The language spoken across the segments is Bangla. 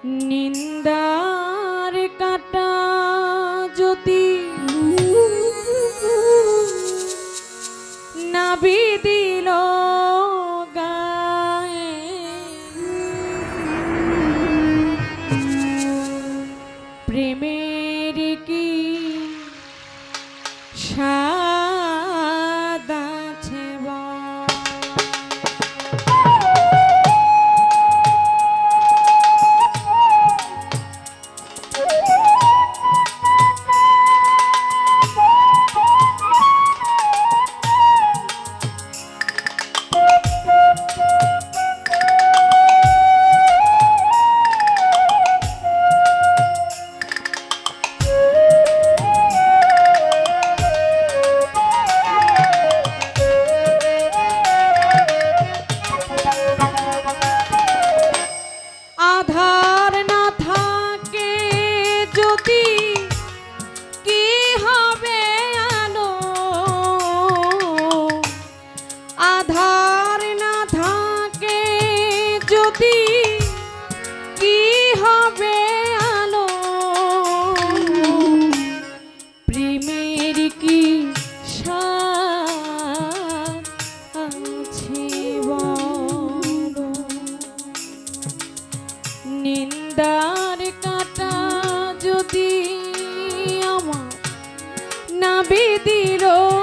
您的。নাবি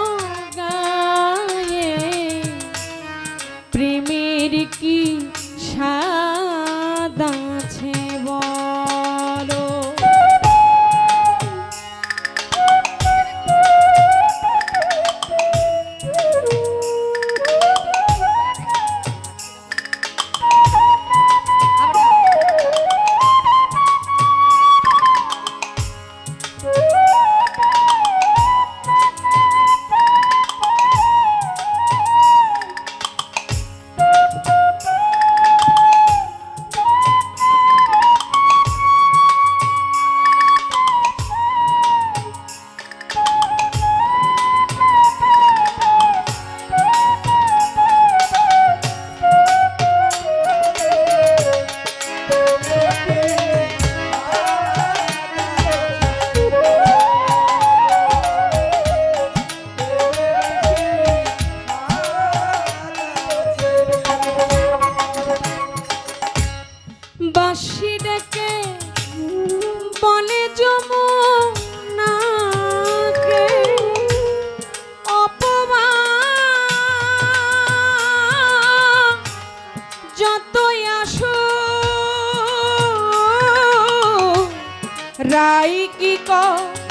রাই কি কখন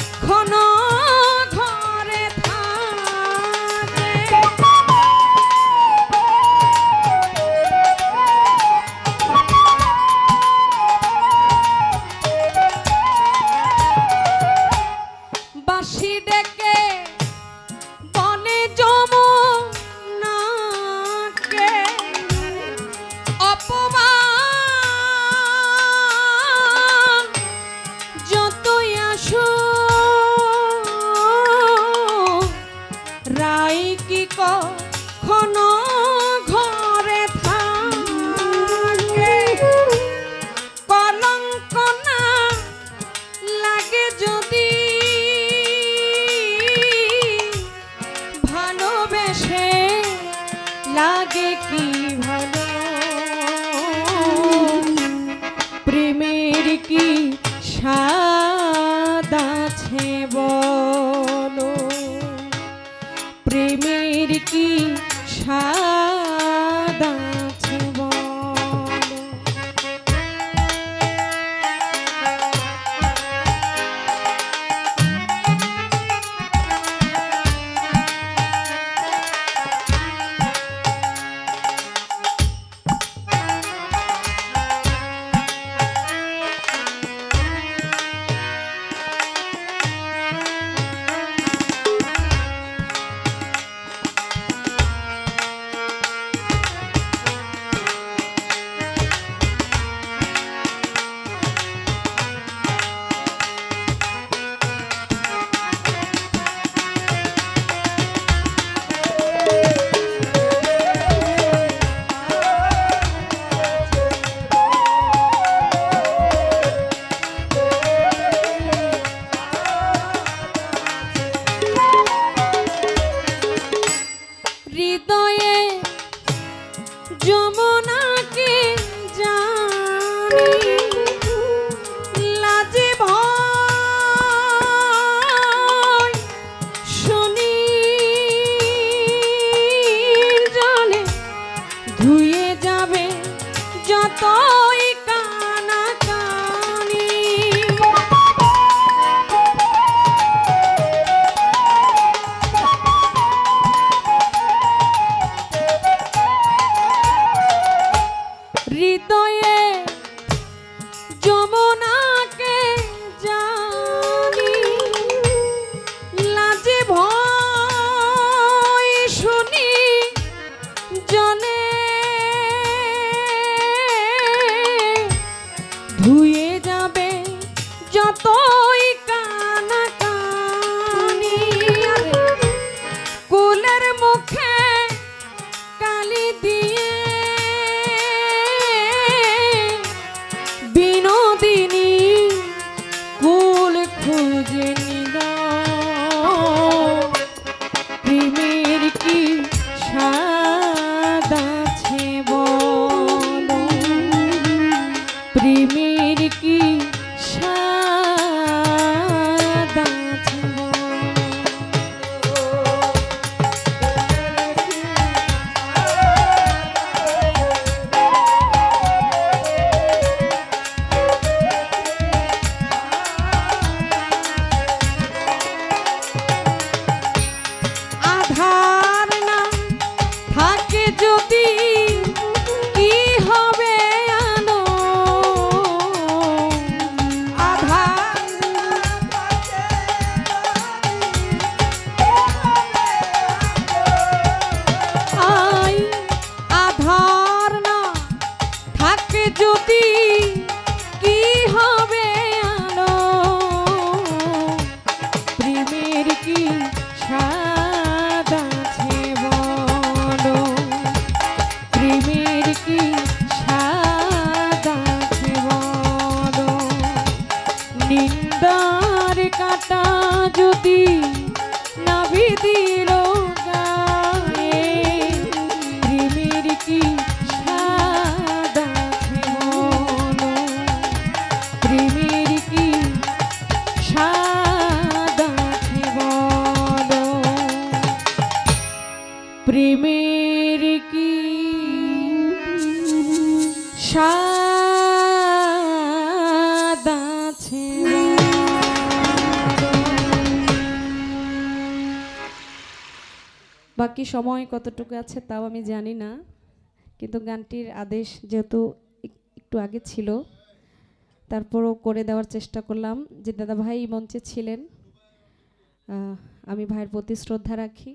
বাকি সময় কতটুকু আছে তাও আমি জানি না, কিন্তু গানটির আদেশ যেহেতু একটু আগে ছিল, তারপরও করে দেওয়ার চেষ্টা করলাম যে দাদা ভাই মঞ্চে ছিলেন আমি ভাইয়ের প্রতি শ্রদ্ধা রাখি।